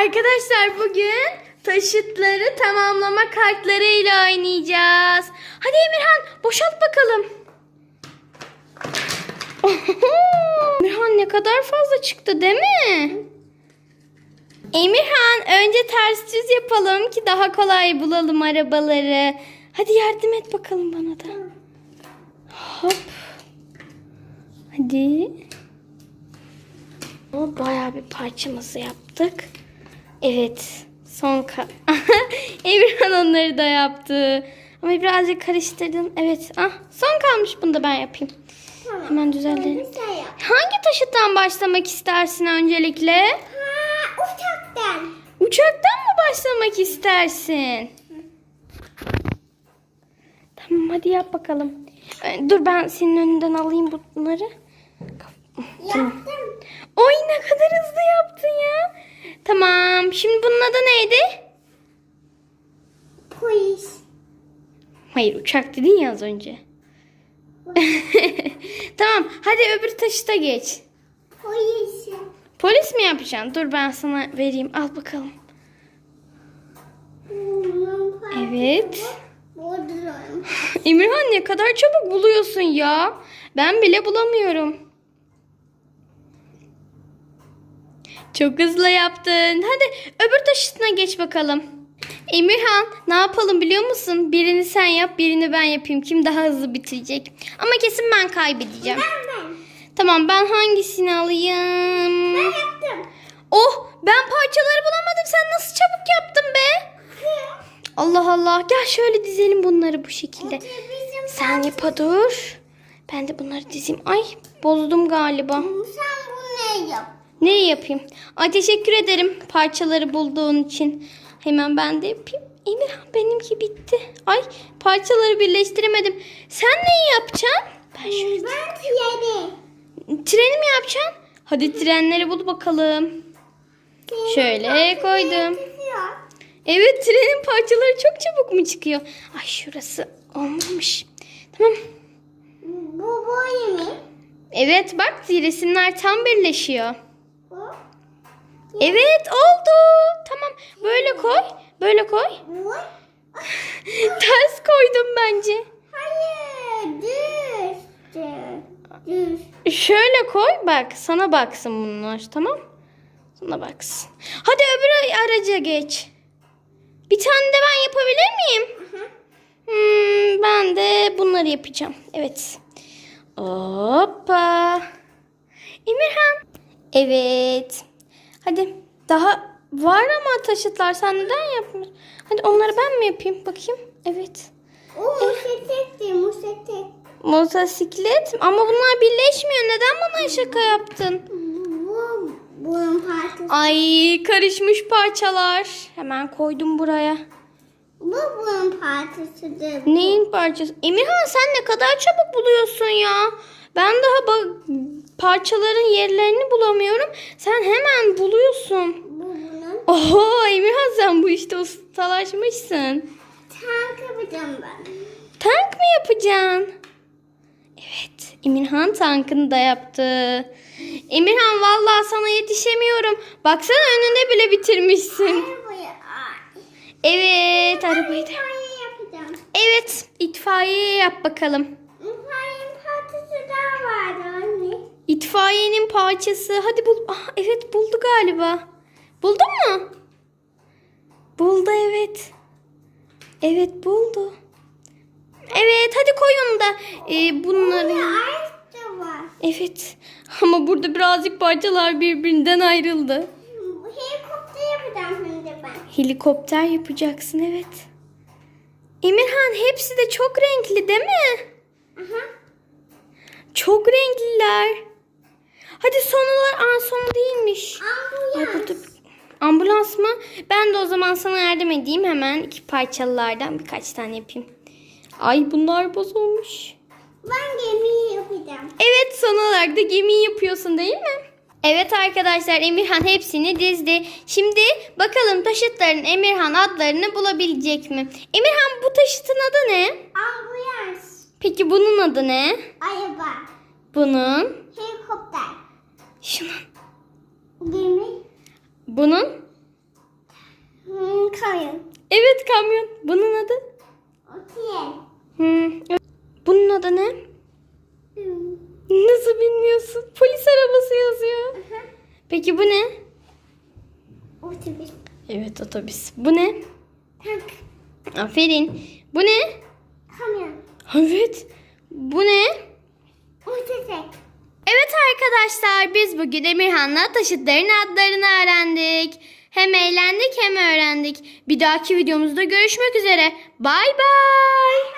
Arkadaşlar bugün taşıtları tamamlama kartlarıyla oynayacağız. Hadi Emirhan boşalt bakalım. Emirhan ne kadar fazla çıktı değil mi? Emirhan önce ters düz yapalım ki daha kolay bulalım arabaları. Hadi yardım et bakalım bana da. Hop. Hadi. O bayağı bir parçamızı yaptık. Evet. Son ka Emirhan onları da yaptı. Ama birazcık karıştırdım. Evet. Ah, son kalmış bunu da ben yapayım. Hemen düzeltelim. Yap. Hangi taşıttan başlamak istersin öncelikle? Ha, uçaktan. Uçaktan mı başlamak istersin? Tamam hadi yap bakalım. Ee, Dur ben senin önünden alayım bunları. Yaptım. Oy ne kadar hızlı yaptın ya. Tamam. Şimdi bunun adı neydi? Polis. Hayır uçak dedin ya az önce. tamam hadi öbür taşıta geç. Polis. Polis mi yapacaksın? Dur ben sana vereyim. Al bakalım. Evet. Emirhan ne kadar çabuk buluyorsun ya. Ben bile bulamıyorum. Çok hızlı yaptın. Hadi öbür taşıtına geç bakalım. Emirhan ne yapalım biliyor musun? Birini sen yap birini ben yapayım. Kim daha hızlı bitirecek? Ama kesin ben kaybedeceğim. Ben ben. Tamam ben hangisini alayım? Ben yaptım. Oh ben parçaları bulamadım. Sen nasıl çabuk yaptın be? Allah Allah. Gel şöyle dizelim bunları bu şekilde. Sen yapa dur. Ben de bunları dizeyim. Ay bozdum galiba. sen bu ne yap? Ne yapayım? Ay teşekkür ederim parçaları bulduğun için. Hemen ben de yapayım. Emirhan benimki bitti. Ay parçaları birleştiremedim. Sen neyi yapacaksın? Ben şöyle Ben treni. treni mi yapacaksın? Hadi trenleri bul bakalım. Şöyle koydum. Evet trenin parçaları çok çabuk mu çıkıyor? Ay şurası olmamış. Tamam. Bu boy mi? Evet bak resimler tam birleşiyor. Evet oldu. Tamam böyle koy. Böyle koy. Ters koydum bence. Hayır. Düz. Düz. Düz. Şöyle koy bak sana baksın bunlar tamam. Sana baksın. Hadi öbür araca geç. Bir tane de ben yapabilir miyim? Hmm, ben de bunları yapacağım. Evet. Hoppa. Emirhan. Evet. Hadi. Daha var ama taşıtlar. Sen neden yapmıyorsun? Hadi onları ben mi yapayım? Bakayım. Evet. O motosikletti, motosiklet. Motosiklet. Ama bunlar birleşmiyor. Neden bana şaka yaptın? Bu, bunun parçası. Ay karışmış parçalar. Hemen koydum buraya. Bu bunun parçasıdır. Neyin parçası? Emirhan sen ne kadar çabuk buluyorsun ya. Ben daha bak parçaların yerlerini bulamıyorum. Sen hemen buluyorsun. Bu bunun. Oho Emirhan sen bu işte ustalaşmışsın. Tank yapacağım ben. Tank mı yapacaksın? Evet Emirhan tankını da yaptı. Emirhan vallahi sana yetişemiyorum. Baksana önünde bile bitirmişsin. Arabaya ay. Evet arabayı da. Yapacağım. Evet itfaiye yap bakalım. İtfaiyenin parçası daha vardı anne. İtfaiyenin parçası. Hadi bul. Ah, evet buldu galiba. Buldun mu? Buldu evet. Evet buldu. Evet hadi koy onu da. Ee, bunları. Var. Evet. Ama burada birazcık parçalar birbirinden ayrıldı. Helikopter yapacağım. Helikopter yapacaksın evet. Emirhan hepsi de çok renkli değil mi? Aha. Çok renkliler. Hadi son olarak aa son değilmiş. Ay Ambulans. burada ambulans mı? Ben de o zaman sana yardım edeyim hemen iki parçalılardan birkaç tane yapayım. Ay bunlar bozulmuş. Ben gemi yapacağım. Evet son olarak da gemiyi yapıyorsun değil mi? Evet arkadaşlar Emirhan hepsini dizdi. Şimdi bakalım taşıtların Emirhan adlarını bulabilecek mi? Emirhan bu taşıtın adı ne? Ambulans. Peki bunun adı ne? Araba. Bunun. Helikopter. Şunun. Gemi. Bunun. Kamyon. Evet kamyon. Bunun adı? Okey. Hmm. Bunun adı ne? Hmm. Nasıl bilmiyorsun? Polis arabası yazıyor. Aha. Peki bu ne? Otobüs. Evet otobüs. Bu ne? Tank. Aferin. Bu ne? Kamyon. Evet. Bu ne? Otobüs. Evet arkadaşlar biz bugün Emirhan'la taşıtların adlarını öğrendik. Hem eğlendik hem öğrendik. Bir dahaki videomuzda görüşmek üzere. Bay bay.